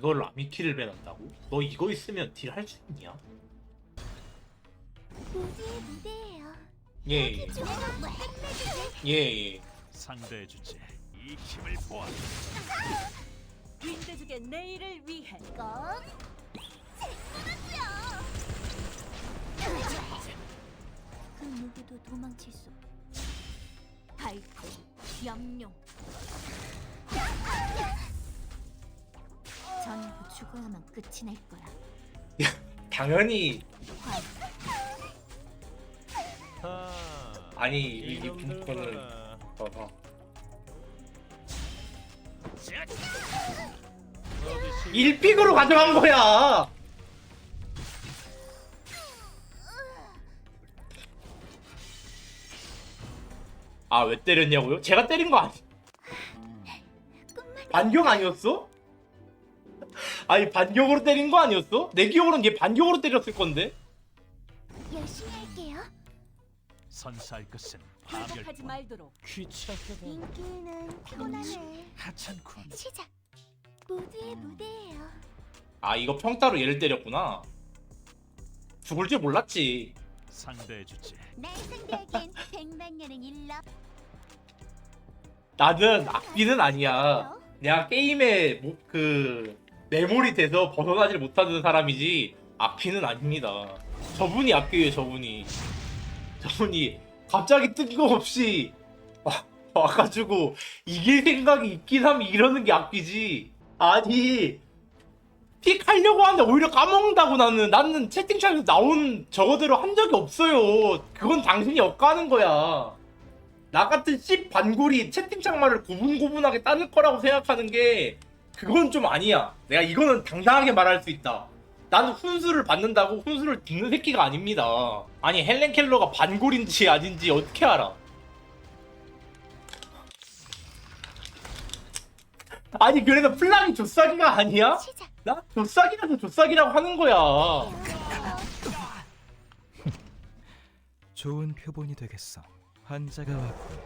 이걸 아미키를 배난다고? 너 이거 있으면 딜 할 수 있냐? 무대의 무대예요. 예, 예, 내가 끝내주지. 예, 예. 상대해 주지. 이 힘을 보아. 윈드족의 내일을 위해 이건 생명이야. 그 누구도 도망칠 수. 발코 염룡 전부 죽어야만 끝이 날 거야. 당연히 관. 아, 아니 이, 이 이놈들 분커는 봐라. 봐봐. 자. 어디 실- 1픽으로 가져간 거야. 아 왜 때렸냐고요? 제가 때린 거 아니? 꿈만 반격 아니었어? 아니 반격으로 때린 거 아니었어? 내 기억으로는 얘 반격으로 때렸을 건데. 열심히 할게요. 선사할 것은 파멸뿐. 말도록 귀찮게 봐. 인기는 편안해. 하찮군. 시작. 모두의 무대예요. 아 이거 평타로 얘를 때렸구나. 죽을 줄 몰랐지. 상대해 주지. 날 상대하기엔 백만 년은 일러. 나는 악귀는 아니야. 그냥 게임에 뭐, 그 메모리 돼서 벗어나질 못하는 사람이지 악귀는 아닙니다. 저분이 악귀예요, 저분이. 저분이 갑자기 뜬금없이 와, 와가지고 이길 생각이 있긴 하면 이러는 게 악귀지. 아니 픽 하려고 하는데 오히려 까먹는다고 나는 나는 채팅창에서 나온 저거대로 한 적이 없어요. 그건 당신이 엇가는 거야. 나 같은 씹 반골이 채팅창 말을 고분고분하게 따를 거라고 생각하는 게 그건 좀 아니야. 내가 이거는 당당하게 말할 수 있다. 나는 훈수를 받는다고 훈수를 듣는 새끼가 아닙니다. 아니 헬렌 켈러가 반골인지 아닌지 어떻게 알아? 아니 그래서 플랑이 조싸기가 아니야? 나 조싸기라서 조싸기라고 하는 거야. 좋은 표본이 되겠어. 환자가 왔군.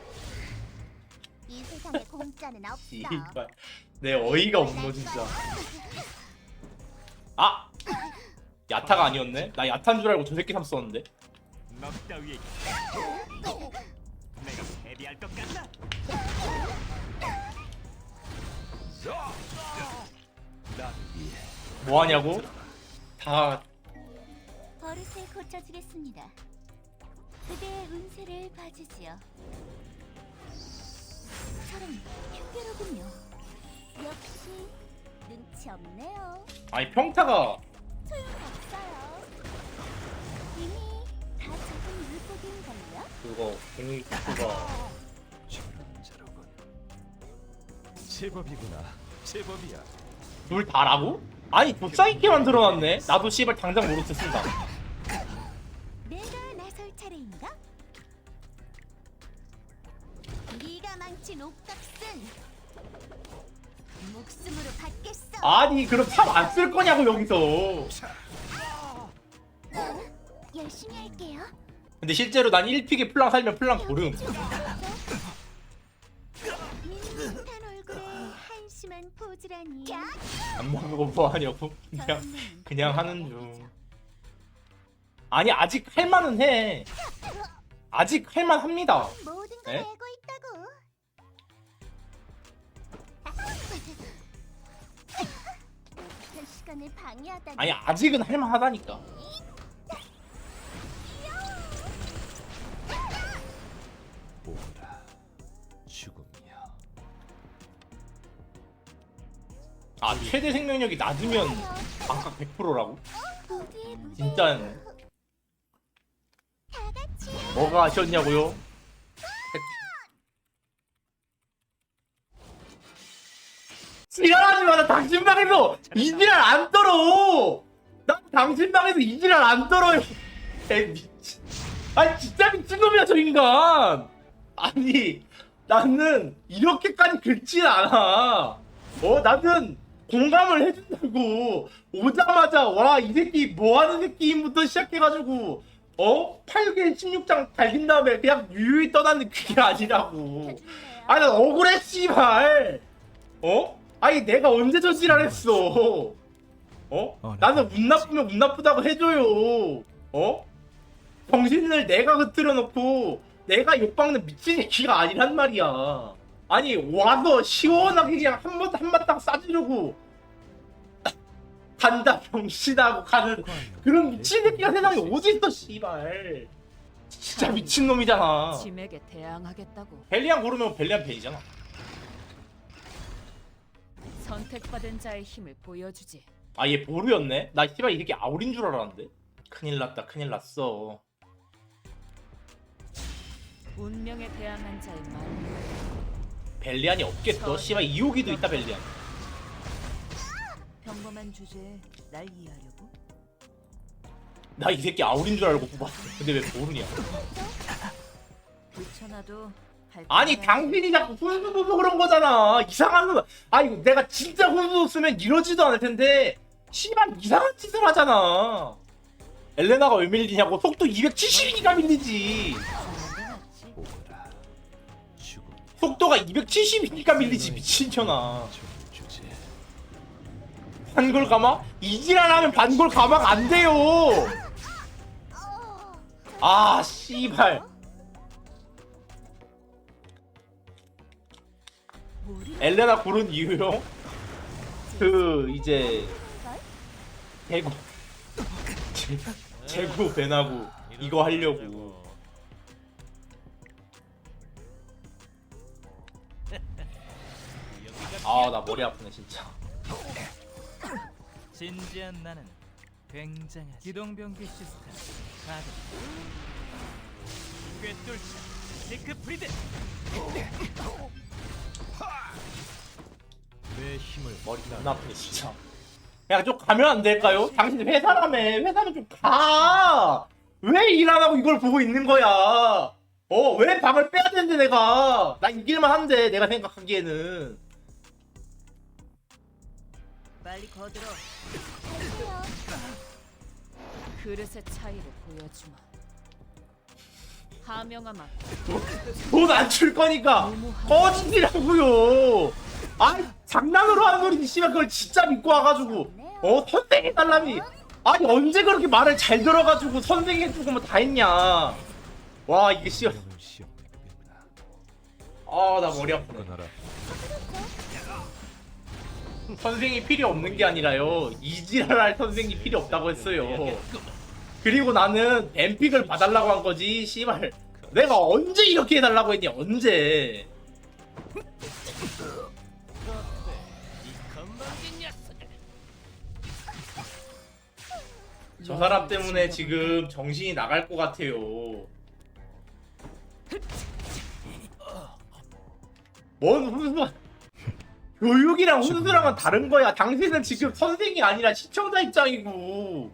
이 세상에 공짜는 없어. 이발 내 어이가 없노 진짜. 아 야타가 아니었네. 나 야타인 줄 알고 저 새끼 삼 썼는데. 너 따위에 내가 패배할 것 같나? 나를 위해 뭐 하냐고? 다 버릇을 고쳐주겠습니다. 그대의 운세를 봐주지요. 사람 흉계로군요. 역시 눈치 없네요. 아니 평타가 소용없어요. 이미 다 적은 물고기인 걸요? 그거 공수가 저런 자로군. 제법이구나. 제법이야. 둘 다라고? 아니 조싸기게 만들어놨네. 나도 씨발 당장 모르트 쓴다. 내가 나설 차례인가? 네가 망친 옥각슨 목숨으로 받겠어. 아니 그럼 참 안 쓸 거냐고 여기서. 열심히 할게요. 근데 실제로 난 1픽에 플랑 살면 플랑 고름. 밋밋한 얼굴에 한심한 포즈라니. 안 먹고 뭐 하냐고. 그냥 그냥 하는 중. 아니 아직 할만은 해. 아직 할만합니다. 모든 걸 에? 알고 있다고. 시간을 방해하다니. 아니 아직은 할만하다니까. 오라. 죽음이야. 아 최대 생명력이 낮으면 반각 100%라고? 모두의 무대. 진짜네. 다 같이. 뭐가 아쉬웠냐고요? 지랄하지 마. 나 당신 방에서 이 지랄 안 떨어. 나 당신 방에서 이 지랄 안 떨어요. 에 미친. 아니 진짜 미친놈이야 저 인간. 아니 나는 이렇게까지 긁진 않아. 어 나는 공감을 해준다고 오자마자 와 이 새끼 뭐하는 새끼부터 시작해가지고 어 8개 16장 달린 다음에 그냥 유유히 떠나는 그게 아니라고. 아니 난 억울해 씨발. 어? 아니 내가 언제 저 지랄 했어? 어? 어, 나는 운 나쁘면 운 나쁘다고 해줘요. 어? 정신을 내가 흐트려 놓고 내가 욕박는 미친 새끼가 아니란 말이야. 아니 와서 시원하게 그냥 한번 한번 딱 싸주려고 간다 병신하고 가는 그런 미친 새끼가 세상에 어디 있어 씨발. 진짜 미친 놈이잖아. 짐에게 대항하겠다고 벨리안 고르면 벨리안 팬이잖아. 선택받은 자의 힘을 보여주지. 아 얘 보루였네? 나 씨발 이 새끼 아우린 줄 알았는데? 큰일 났다 큰일 났어 운명에 대항한 자의 말. 벨리안이 없겠어 씨발 이호기도 있다 벨리안 평범한 주제에 날 이해하려고? 나 이 새끼 아우린 줄 알고 뽑았어 근데 왜 보루냐 붙여놔도 할 아니. 당신이 자꾸 훈수 보고 그런 거잖아. 이상한 거. 아니 내가 진짜 훈수 쓰면 이러지도 않을 텐데 씨발 이상한 짓을 하잖아. 엘레나가 왜 밀리냐고. 속도 270이니까 밀리지. 속도가 270이니까 밀리지 미친년아. 반골 가막? 이지랄 하면 반골 가막 안 돼요. 아 씨발 엘레나 고른 이유요? 그 이제 대구 제- 제구 배나구 이거 하려고. 아 나 머리 아프네 진짜. 진지한 나는 굉장한 기동병기 시스템. 가동 꿰뚫자. 시크 프리드 내 힘을 머리 존나 아프네 진짜 야 좀 가면 안 될까요? 당신 회사라며. 회사면 좀가왜 일 안 하고 이걸 보고 있는 거야? 어 왜 방을 빼야 되는데 내가? 나 이길만 한데 내가 생각하기에는. 빨리 거들어. 그릇의 차이를 보여주마. 하명아마 돈 안 줄 거니까 꺼지라고요. 아 장난으로 하는 소리지 씨발 그걸 진짜 믿고 와가지고 어 선생해 달라미. 아니 언제 그렇게 말을 잘 들어가지고 선생해주고 뭐 다 했냐. 와 이게 씨발 아나 머리 아프네. 선생이 필요 없는 게 아니라요 이지랄할 선생이 필요 없다고 했어요. 그리고 나는 뱀픽을 봐달라고 한 거지 씨발. 내가 언제 이렇게 해달라고 했니 언제? 저 사람 때문에 지금 정신이 나갈 것 같아요. 뭔 훈수? 교육이랑 훈수랑은 다른 거야. 당신은 지금 선생이 아니라 시청자 입장이고,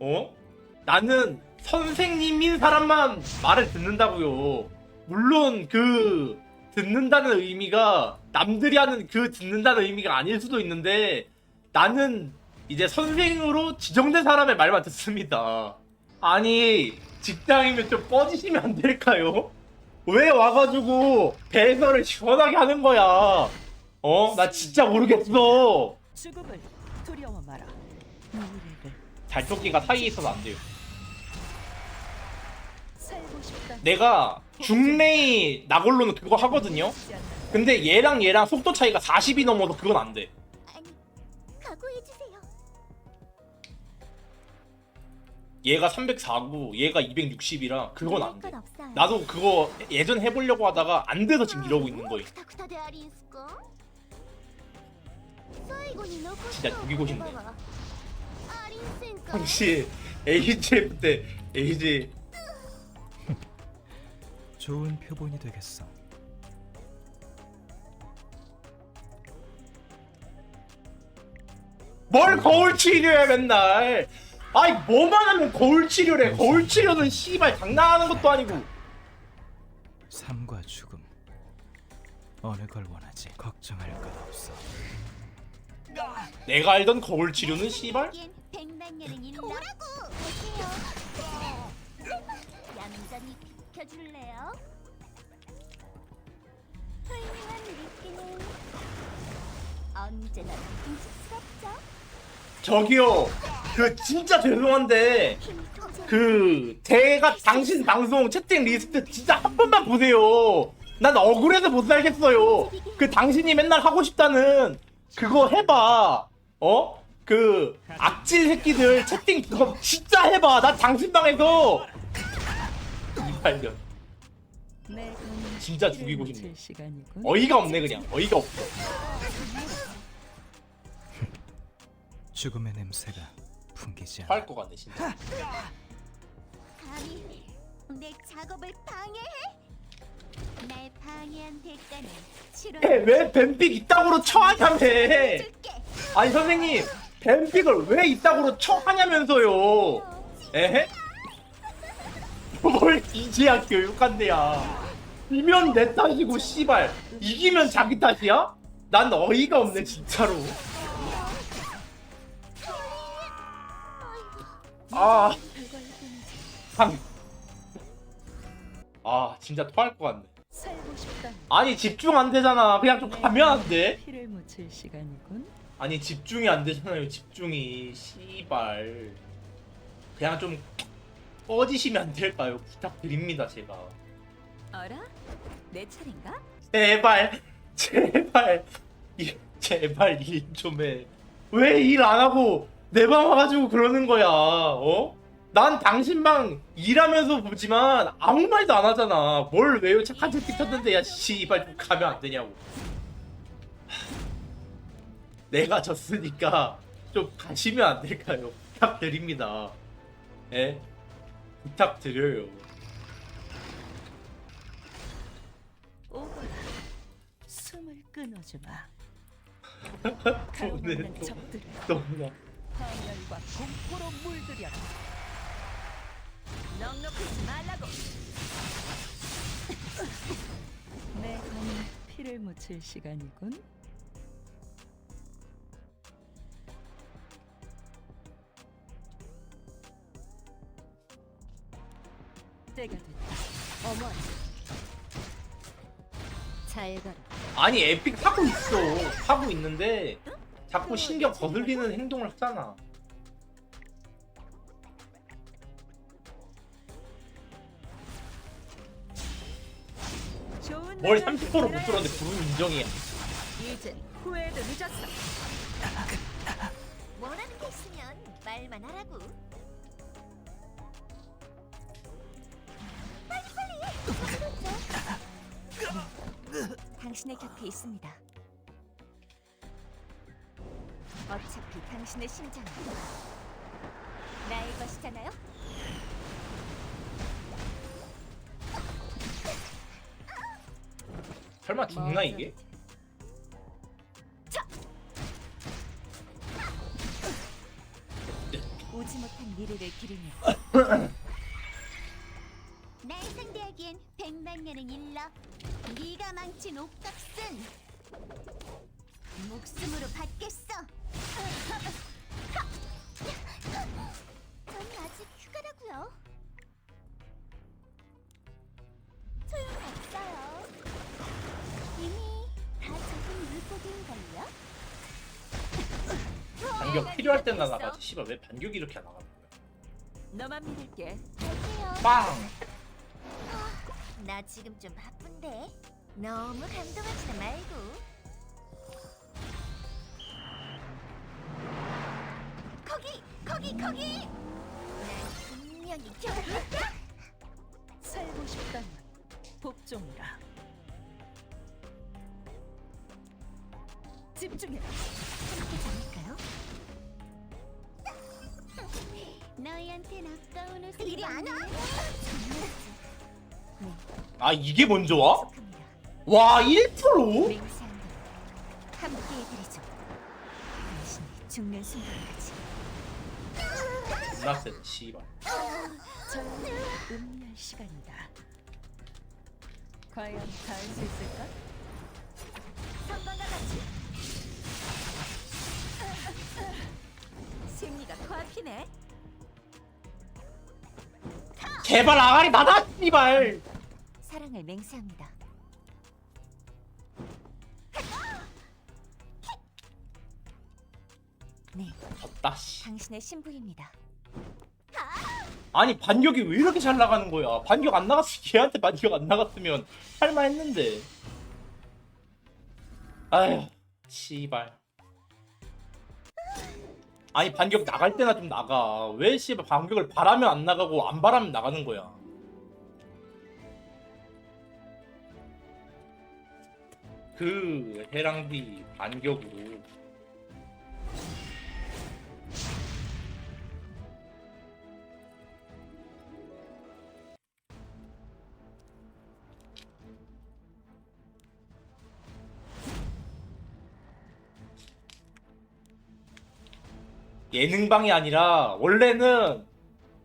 어? 나는 선생님인 사람만 말을 듣는다고요. 물론 그 듣는다는 의미가 남들이 하는 그 듣는다는 의미가 아닐 수도 있는데 나는 이제 선생으로 지정된 사람의 말만 듣습니다. 아니 직장이면 좀 꺼지시면 안 될까요? 왜 와가지고 배설을 시원하게 하는 거야? 어? 나 진짜 모르겠어. 죽음을 두려워 마라. 달토끼가 사이에 있어서 안 돼요. 내가 중레이 나골로는 그거 하거든요. 근데 얘랑 얘랑 속도 차이가 40이 넘어서 그건 안 돼. 얘가 304고 얘가 260이라 그건 안 돼. 나도 그거 예전 해보려고 하다가 안 돼서 지금 이러고 있는 거예요. 진짜 죽이고 싶네. 당시 AGF 때 AG 좋은 표본이 되겠어. 뭘 거울 치료해 맨날 아이 뭐만 하면 거울 치료래 거울 치료는 씨발 장난하는 것도 아니고 삶과 죽음 어느 걸 원하지? 걱정할 것 없어. 내가 알던 거울 치료는 씨발 백만년은 일러 오라고! 갈게요. 얌전히 비켜줄래요? 훌륭한 느끼는 언제나 인식스럽죠? 저기요 그 진짜 죄송한데 그 제가 당신 방송 채팅 리스트 진짜 한 번만 보세요. 난 억울해서 못 살겠어요. 그 당신이 맨날 하고 싶다는 그거 해봐. 어? 그 악질 새끼들 채팅 그거 진짜 해봐 나 당신 방에서 이발년 내 진짜 죽이고 싶네. 어이가 없네 그냥 어이가 없어 죽음의 냄새가 풍기지 않아. 것 같네 진짜 감히 내 작업을 방해해? 날 방해한 대가는 치료. 왜 뱀픽 이따구로 처하냐며 줄게. 아니 선생님 뱀픽을 왜 이따구로 처하냐면서요 에헤? 뭘 이제야 교육한대야 이면 내 탓이고 씨발 이기면 자기 탓이야? 난 어이가 없네 진짜로 아 상. 아 진짜 토할 것 같네. 아니 집중 안 되잖아 그냥 좀 가면 안 돼? 피를 묻힐 시간이군. 아니 집중이 안 되잖아요 집중이. 씨발. 그냥 좀 꺼지시면 안 될까요? 부탁드립니다 제가. 어라? 내 차례인가? 제발 제발. 이- 제발 일 좀 해 왜 일 안 하고 내 방 와가지고 그러는 거야 어? 난 당신 방 일하면서 보지만 아무 말도 안 하잖아. 뭘 왜요? 착한 새끼 쳤는데 야 씨발 좀 가면 안 되냐고 내가 졌으니까 좀 가시면 안 될까요? 부탁드립니다. 예? 부탁드려요. 오거라. 숨을 끊어주마. 오늘 가로막는 또, 적들을 너무나. 파멸과 공포로 물들여라. 넉넉하지 말라고. 내 검은 피를 묻힐 시간이군. 때가 됐다. 어머. 잘 가라. 아니 에픽 하고 있어. 하고 있는데 자꾸 신경 거슬리는 행동을 하잖아. 좋은 뭘 날을 30%못 기다려야지. 들었는데 부른 인정이야. 이젠 후회도 늦었어. 원하는 게 있으면 말만 하라고. 당신의 곁에 있습니다. 어차피 당신의 심장은 나의 것이잖아요. 설마 죽나 이게? 오지 못한 미래를 기르며 날 상대하기엔 백만 년은 일러 네가 망친 옷값은 목숨으로 받겠어 전 아직 휴가라고요 소용없어요 이미 다 적은 물고기인걸요? 반격 필요할 때나 나가지. 씨발 왜 반격이 이렇게 안 나가는 거야? 너만 믿을게. 갈게요 빵. 나 지금 좀 바쁜데 너무 감동하지도 말고 거기 거기 거기 난 분명히 겨울했다 살고 싶다면 복종이라. 집중해. 함께 자니까요 너희한텐 아까운 옷을 이리 안 와? 네 아 이게 먼저 와? 와 1%? 맹세한 대로 함께 해드리죠 당신이 죽는 순간까지 나세 씨발. 전부 음멸 시간이다. 과연 다할 수 있을까? 선방과 같이 승리가 코앞이네. 제발 아가리 나다 씨발. 사랑을 맹세합니다 네, 졌다 씨. 당신의 신부입니다. 아니 반격이 왜 이렇게 잘 나가는 거야? 반격 안 나갔으면 걔한테 반격 안 나갔으면 할만했는데. 아휴, 씨발. 아니 반격 나갈 때나 좀 나가. 왜 씨발 반격을 바라면 안 나가고 안 바라면 나가는 거야? 그 해랑비 반격으로. 예능방이 아니라 원래는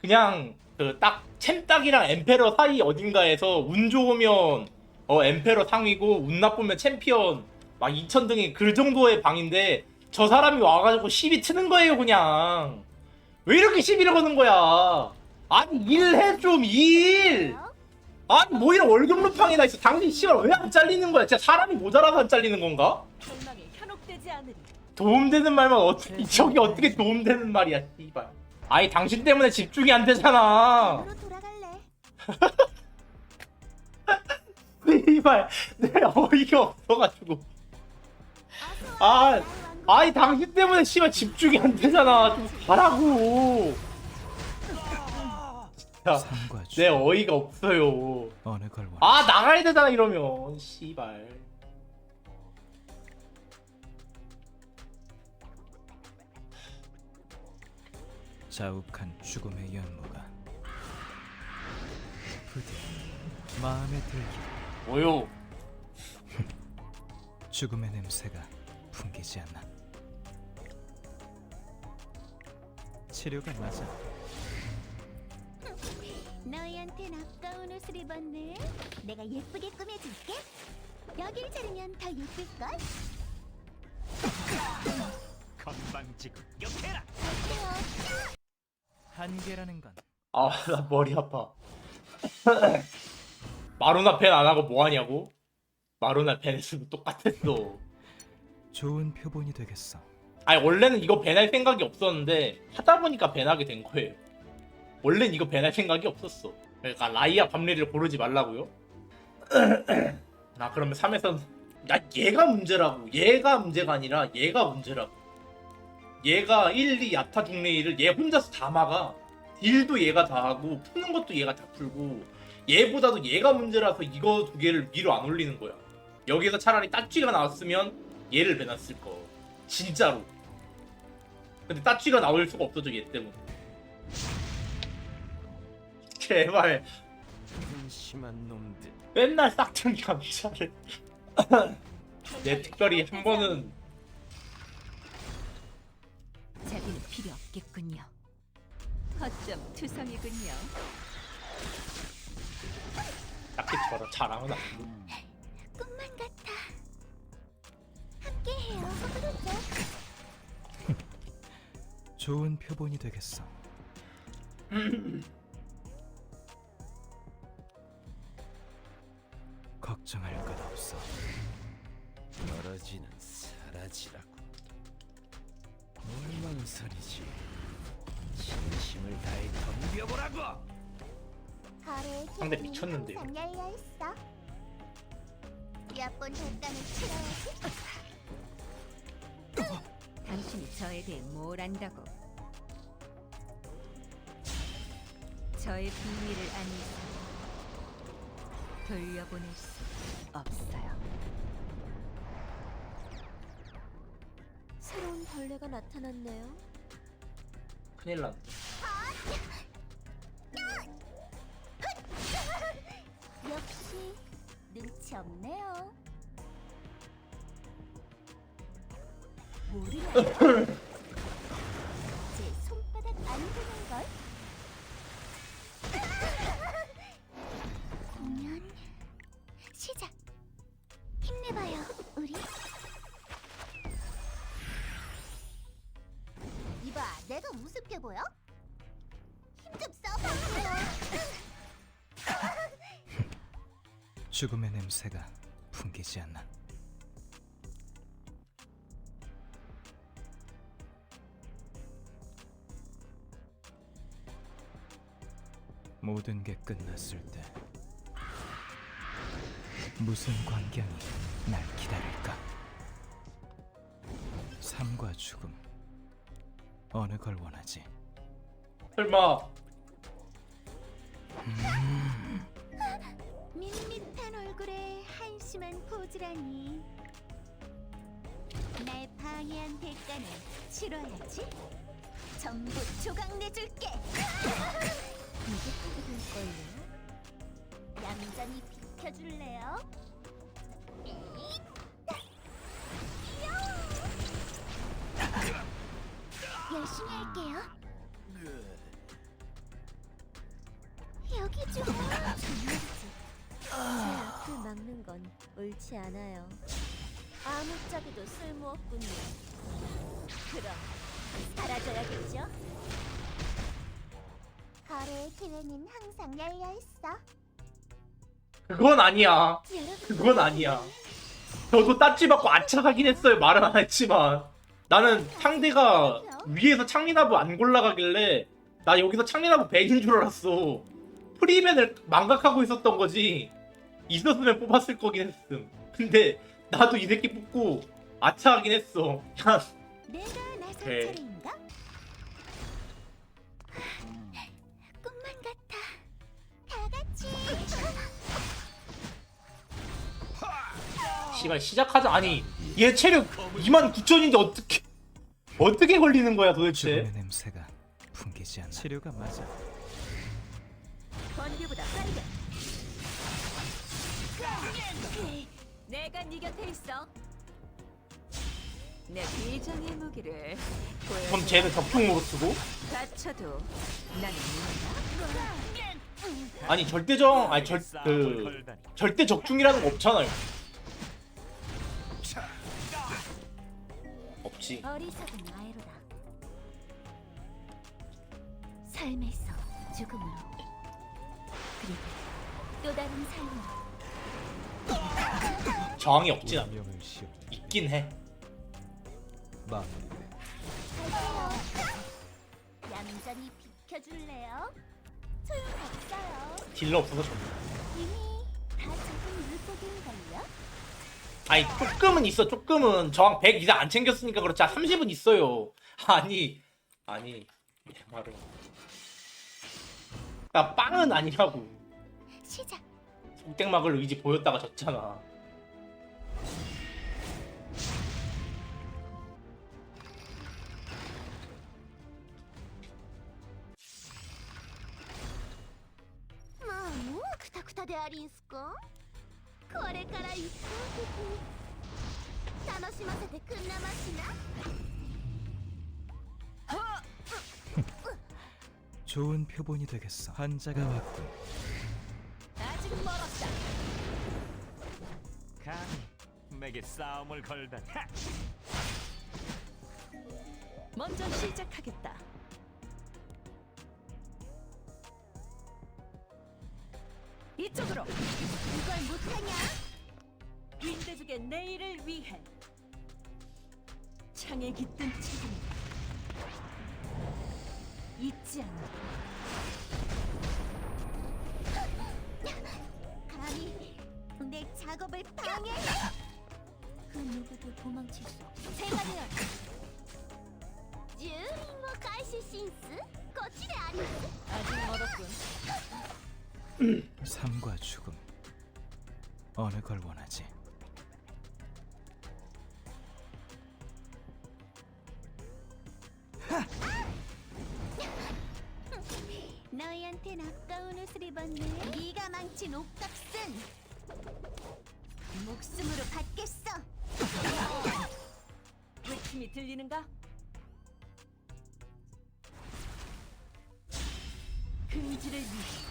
그냥 그 딱 챔딱이랑 엠페러 사이 어딘가에서 운 좋으면 어 엠페러 상위고 운 나쁘면 챔피언. 막 2천 등이 그 정도의 방인데 저 사람이 와가지고 시비 트는 거예요 그냥. 왜 이렇게 시비를 거는 거야? 아니 일해 좀일. 아니 뭐 이런 월급 루팡이나 있어 당신 씨발 왜 안 잘리는 거야? 진짜 사람이 모자라서 안 잘리는 건가? 절망에 현혹되지 않으리. 도움되는 말만 어떻게 저게 어떻게 도움되는 말이야 씨발. 아니 당신 때문에 집중이 안 되잖아. 으로 돌아갈래. 씨발 내 어이가 없어가지고. 아. 아니 당신 때문에 씨발 집중이 안 되잖아. 좀 가라고. 야, 삶과 내 어이가 없어요. 어느 걸 원? 아 나가야 되잖아 이러면. 씨발. 자욱한 죽음의 연모가 부디 마음에 들기 뭐요 죽음의 냄새가 풍기지 않나 치료가 맞아 너희한텐 아까운 옷을 입었네. 내가 예쁘게 꾸며줄게. 여길 자르면 더 예쁠 걸? 건방지 급격해라. 한계라는 건 아 나 머리 아파 마루나 팬 안 하고 뭐 하냐고? 마루나 팬 했으면 똑같았어. 좋은 표본이 되겠어. 아니 원래는 이거 밴할 생각이 없었는데 하다 보니까 밴하게 된 거예요. 원래는 이거 밴할 생각이 없었어. 그러니까 라이아 밤리를 고르지 말라고요? 나 그러면 3에선 야 얘가 문제라고. 얘가 문제가 아니라 얘가 문제라고. 얘가 1, 2 야타 중레이를 얘 혼자서 다 막아. 딜도 얘가 다 하고 푸는 것도 얘가 다 풀고 얘보다도 얘가 문제라서 이거 두 개를 위로 안 올리는 거야 여기서 차라리 따쥐가 나왔으면 얘를 배놨을 거 진짜로 근데 따쥐가 나올 수가 없어져 얘 때문에 제발 심한 놈들. 맨날 싹퉁이 감자를 내 특별히 한 번은 자비는 필요 없겠군요. 허점 투성이군요. 딱히 저랑 자랑은 아니고 꿈만 같아. 함께해요. 서두르죠. 좋은 표본이 되겠어 걱정할 것 없어 멀어지는 사라지라고. 뭘 망설이지? 진심을 다해 덤벼보라고. 거래의 상대 미쳤는데요. 몇번 치러야지. 당신이 저에 대해 뭘 안다고? 저의 비밀을 아니 돌려보낼 수 없어요. 새로운 벌레가 나타났네요. 큰일 났네 없네요. 모르냐? 죽음의 냄새가 풍기지 않나. 모든 게 끝났을 때 무슨 광경이 날 기다릴까? 삶과 죽음 어느 걸 원하지? 설마 음, 날 방해한 대가는 치러야지. 전부 조각 내줄게. 이게 타게 될걸요. 얌전히 비켜줄래요? 열심히 할게요. 여기 좀. 제 앞을 막는 건 옳지 않아요. 아무짝에도 쓸모없군요. 그럼 사라져야겠죠? 거래의 기회는 항상 열려 있어. 그건 아니야. 그건 아니야. 저도 따지 받고 아차하긴 했어요. 말은 안 했지만. 나는 상대가 위에서 창리나부 안 골라가길래 나 여기서 창리나부 벤인 줄 알았어. 프리맨을 망각하고 있었던 거지. 있었으면 뽑았을 거긴 했음. 근데 나도 이 새끼 뽑고 아차하긴 했어. 난 내가 나설 네. 차례인가? 꿈만 같아. 다 같이. 시간 시작하자. 아니 얘 체력 29,000인데 어떻게 어떻게 걸리는 거야 도대체? 죽음의 냄새가 풍기지 않아. 치료가 맞아. 번개보다 빠르게. 내가 네 곁에 있어. 내 비장의 무기를 보여. 그럼 쟤는 적중으로 쓰고 다쳐도 나는. 아니 절대적 아니 절 싸움을 그 걸다니. 절대 적중이라는 거 없잖아요. 없지. 어리석은 아이로다. 삶에서 죽음으로 그리고 또 다른 삶으로 저항이 없진 않아. 운명을 씌워 있긴 해. 마무리돼. 갈게요. 얌전히 비켜줄래요? 소용없어요. 딜러 없어서 졌네. 이미 다 적은 물고기인걸요? 아니 조금은 있어. 조금은 저항 100 이상 안 챙겼으니까 그렇지. 30은 있어요. 아니 아니 내 말은. 나 빵은 아니라고. 시작. 뚝땡 막을 의지 보였다가 졌잖아. 좋은 표본이 되겠어. 환자가 왔군. 아직 멀었다. 감히 내게 싸움을 걸다니. 하! 먼저 시작하겠다. 이쪽으로 이걸 못하냐? 빈대죽의 내일을 위해 창에 깃든 책임 잊지 않아. 감히 내 작업을 방해해? 그 누구도 도망칠 수 없어. 제가 되어 주인모 가시 신스? 거칠의 아니스 아직 멀었군. 삶과 죽음. 어느 걸 원하지? 너희한텐 아까운 옷을 입었네. 네가 망친 옷값은 목숨으로 받겠어 외침이 들리는가? 금지를 위해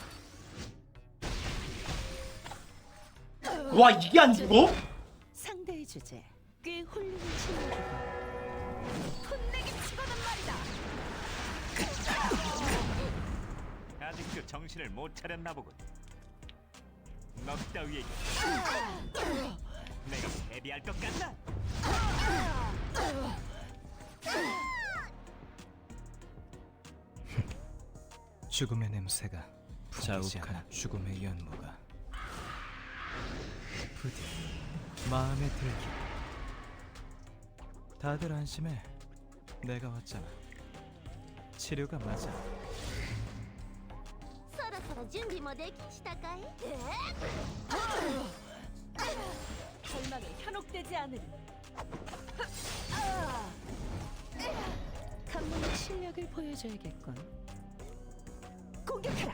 와 이게 안 죽어? 상대의 주제 꽤 훌륭한 친구고 혼내기 치고는 말이다. 아직도 정신을 못 차렸나 보군. 너 따위에게 내가 패배할 것 같나? 죽음의 냄새가 자욱한 죽음의 연모가 부디 마음에 들기. 다들 안심해. 내가 왔잖아. 치료가 맞아. そろそろ準備もできしたかいえ 절망에 현혹되지 않으리. 감독의 실력을 보여줘야겠군. 공격하라.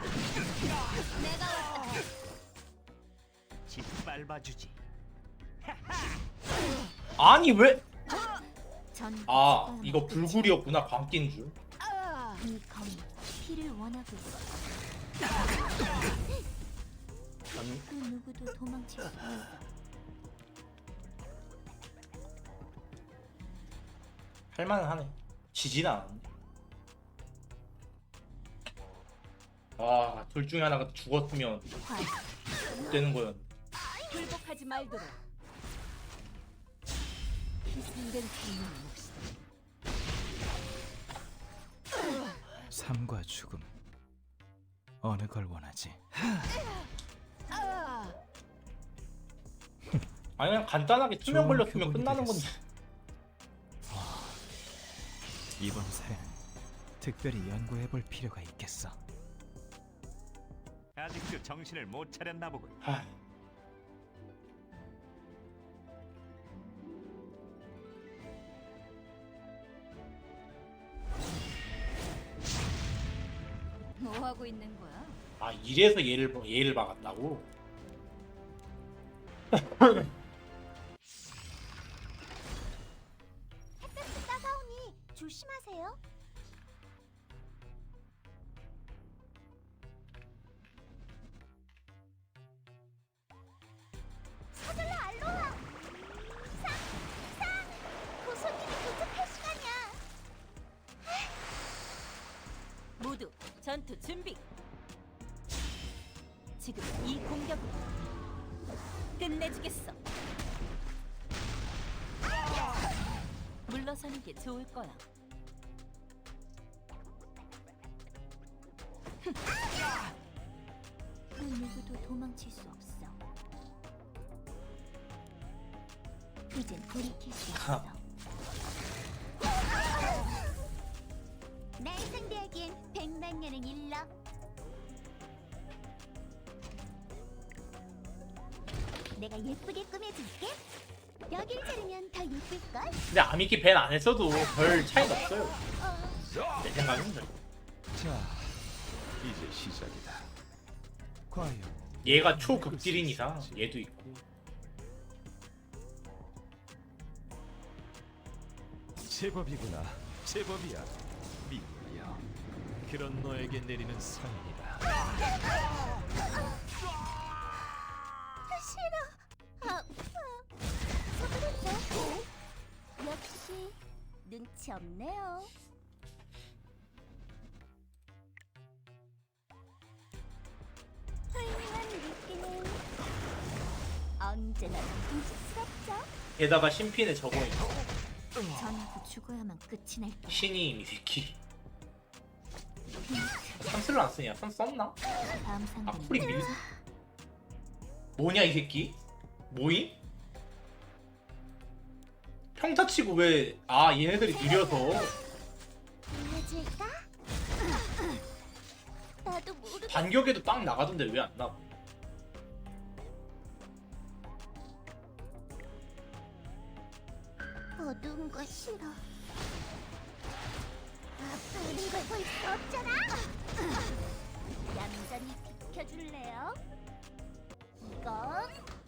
내가 왔다 짓밟아주지. 아니 왜? 전 아 이거 불굴이었구나 광기인 줄. 이 검, 피를 원하고 있어 아니 그 누구도 도망칠 수 없어 할만하네. 지진 않았네. 아 둘 중에 하나가 죽었으면 화 되는 거였는데. 굴복하지 말도록. 희생된 생명의 몫이다. 삶과 죽음. 어느 걸 원하지? 아니 그냥 간단하게 투명 좋은 걸렸으면 끝나는 건데. 되겠어. 이번 사연 특별히 연구해 볼 필요가 있겠어. 아직도 정신을 못 차렸나 보군. 하, 뭐 하고 있는 거야? 아 이래서 얘를 얘를 막았다고? 햇볕이 따가우니 조심하세요 전투 준비. 지금 이 공격으로 끝내주겠어. 물러서는 게 좋을 거야. 그 누구도 도망칠 수 없어. 이젠 돌이킬 수 없어. 백만 년은 일러. 내가 예쁘게 꾸며줄게. 여길 자르면 더 예쁠걸? 근데 아미키 밴 안 했어도 별 차이가 없어요. 어, 내 생각은. 자, 이제 시작이다. 과연 얘가 초극딜인 이상 얘도 있고. 제법이구나. 제법이야. 그런 너에게 내리는 상이다. 싫어. 아, 아. 서두르자. 역시 눈치 없네요. 훌륭한 언제나 믿음직스럽죠. 게다가 신핀의 저거인 전하고 죽어야만 끝이 날 때. 신이인 이 새끼. 산수를 안 쓰냐? 산 썼나? 다음 아 상대는 풀이 밀. 뭐냐 이 새끼? 뭐임? 평타 치고 왜? 아 얘네들이 느려서. 보여줄까? 나도 모르. 반격에도 딱 나가던데 왜 안 나와? 어두운 거 싫어. 아빠는 걸 볼 수 없잖아. 얌전히 비켜줄래요? 이건